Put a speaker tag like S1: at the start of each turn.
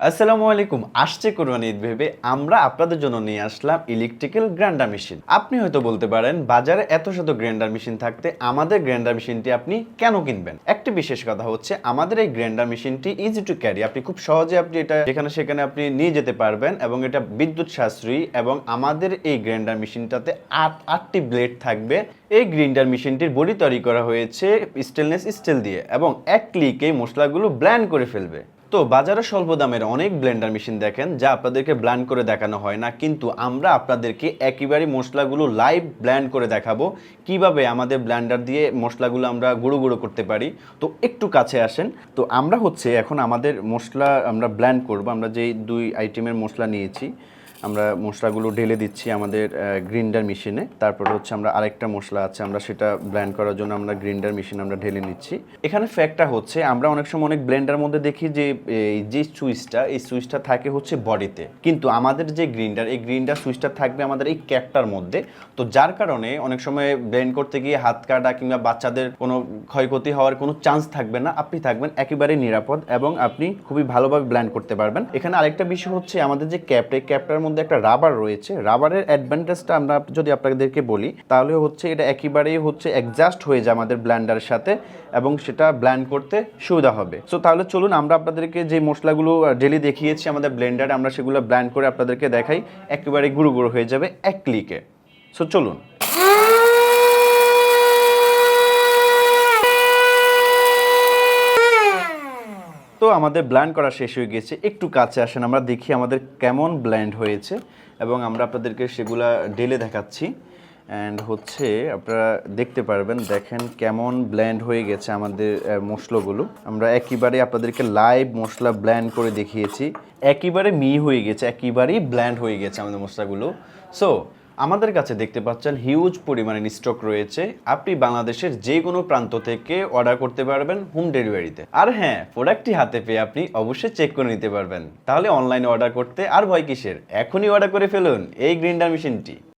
S1: আসসালামু আলাইকুম, আসছে কোরবানি ঈদ ভেবে আমরা আপনাদের জন্য নিয়ে আসলাম ইলেকট্রিক্যাল গ্রাইন্ডার মেশিন আপনি হয়তো বলতে পারেন, বাজারে এত শত গ্রাইন্ডার মেশিন থাকতে আমাদের গ্রাইন্ডার মেশিনটি আপনি কেন কিনবেন? একটি বিশেষ কথা হচ্ছে, আমাদের এই গ্রাইন্ডার মেশিনটি ইজি টু ক্যারি আপনি খুব সহজে আপনি এটা যেখানে সেখানে আপনি নিয়ে যেতে পারবেন এবং এটা বিদ্যুৎ সাশ্রয়ী এবং আমাদের এই গ্রাইন্ডার মেশিনটাতে আট, আটটি ব্লেড থাকবে। এই গ্রাইন্ডার মেশিনটির বডি তৈরি করা হয়েছে স্টেনলেস স্টিল দিয়ে এবং এক ক্লিকে মশলাগুলো ব্ল্যান্ড করে ফেলবে। তো বাজারে স্বল্প দামের অনেক ব্লেন্ডার মেশিন দেখেন, যা আপনাদেরকে ব্ল্যান্ড করে দেখানো হয় না, কিন্তু আমরা আপনাদেরকে একেবারে মশলাগুলো লাইভ ব্ল্যান্ড করে দেখাবো, কীভাবে আমাদের ব্ল্যান্ডার দিয়ে মশলাগুলো আমরা গুঁড়ো গুঁড়ো করতে পারি। তো একটু কাছে আসেন, তো আমরা হচ্ছে এখন আমাদের মশলা আমরা ব্ল্যান্ড করব, আমরা যেই দুই আইটেমের মশলা নিয়েছি। আমরা মশলাগুলো ঢেলে দিচ্ছি আমাদের গ্রিন্ডার মেশিনে তারপরে হচ্ছে আমরা আরেকটা মশলা আছে, আমরা সেটা ব্ল্যান্ড করার জন্য আমরা গ্রিন্ডার মেশিন আমরা ঢেলে নিচ্ছি। এখানে ফ্যাক্টটা হচ্ছে, আমরা অনেক সময় অনেক ব্লেন্ডার মধ্যে দেখি যে যে সুইচটা এই সুইচটা থাকে হচ্ছে বডিতে। কিন্তু আমাদের যে গ্রিন্ডার এই গ্রিন্ডার সুইচটা থাকবে আমাদের এই ক্যাপটার মধ্যে। তো যার কারণে অনেক সময় ব্লেন্ড করতে গিয়ে হাত কাটা কিংবা বাচ্চাদের কোনো ক্ষয়ক্ষতি হওয়ার কোনো চান্স থাকবে না। আপনি থাকবেন একেবারে নিরাপদ এবং আপনি খুবই ভালোভাবে ব্ল্যান্ড করতে পারবেন। এখানে আরেকটা বিষয় হচ্ছে আমাদের যে ক্যাপটা এই ক্যাপটার মধ্যে একটা রাবার রয়েছে। রাবারের অ্যাডভান্টেজটা আমরা যদি আপনাদেরকে বলি, তাহলে হচ্ছে এটা একেবারেই হচ্ছে অ্যাডজাস্ট হয়ে যায় আমাদের ব্ল্যান্ডারের সাথে এবং সেটা ব্ল্যান্ড করতে সুবিধা হবে। সো তাহলে চলুন আমরা আপনাদেরকে যে মশলাগুলো ডেলি দেখিয়েছি আমাদের ব্ল্যান্ডারে আমরা সেগুলো ব্ল্যান্ড করে আপনাদেরকে দেখাই। একেবারে গুঁড়ো গুঁড়ো হয়ে যাবে এক ক্লিকে সো চলুন। তো আমাদের ব্ল্যান্ড করা শেষ হয়ে গেছে। একটু কাছে আসেন, আমরা দেখি আমাদের কেমন ব্ল্যান্ড হয়েছে এবং আমরা আপনাদেরকে সেগুলা ডেলে দেখাচ্ছি। অ্যান্ড হচ্ছে আপনারা দেখতে পারবেন, দেখেন কেমন ব্ল্যান্ড হয়ে গেছে আমাদের মশলাগুলো। আমরা একেবারে আপনাদেরকে লাইভ মশলা ব্ল্যান্ড করে দেখিয়েছি। একেবারে মি হয়ে গেছে, একেবারেই ব্ল্যান্ড হয়ে গেছে আমাদের মশলাগুলো। সো আমাদের কাছে দেখতে পাচ্ছেন হিউজ পরিমাণের স্টক রয়েছে। আপনি বাংলাদেশের যে কোনো প্রান্ত থেকে অর্ডার করতে পারবেন হোম ডেলিভারিতে আর হ্যাঁ প্রোডাক্টটি হাতে পেয়ে আপনি অবশ্যই চেক করে নিতে পারবেন। তাহলে অনলাইনে অর্ডার করতে আর ভয় কিসের? এখনই অর্ডার করে ফেলুন এই গ্রিন্ডার মেশিনটি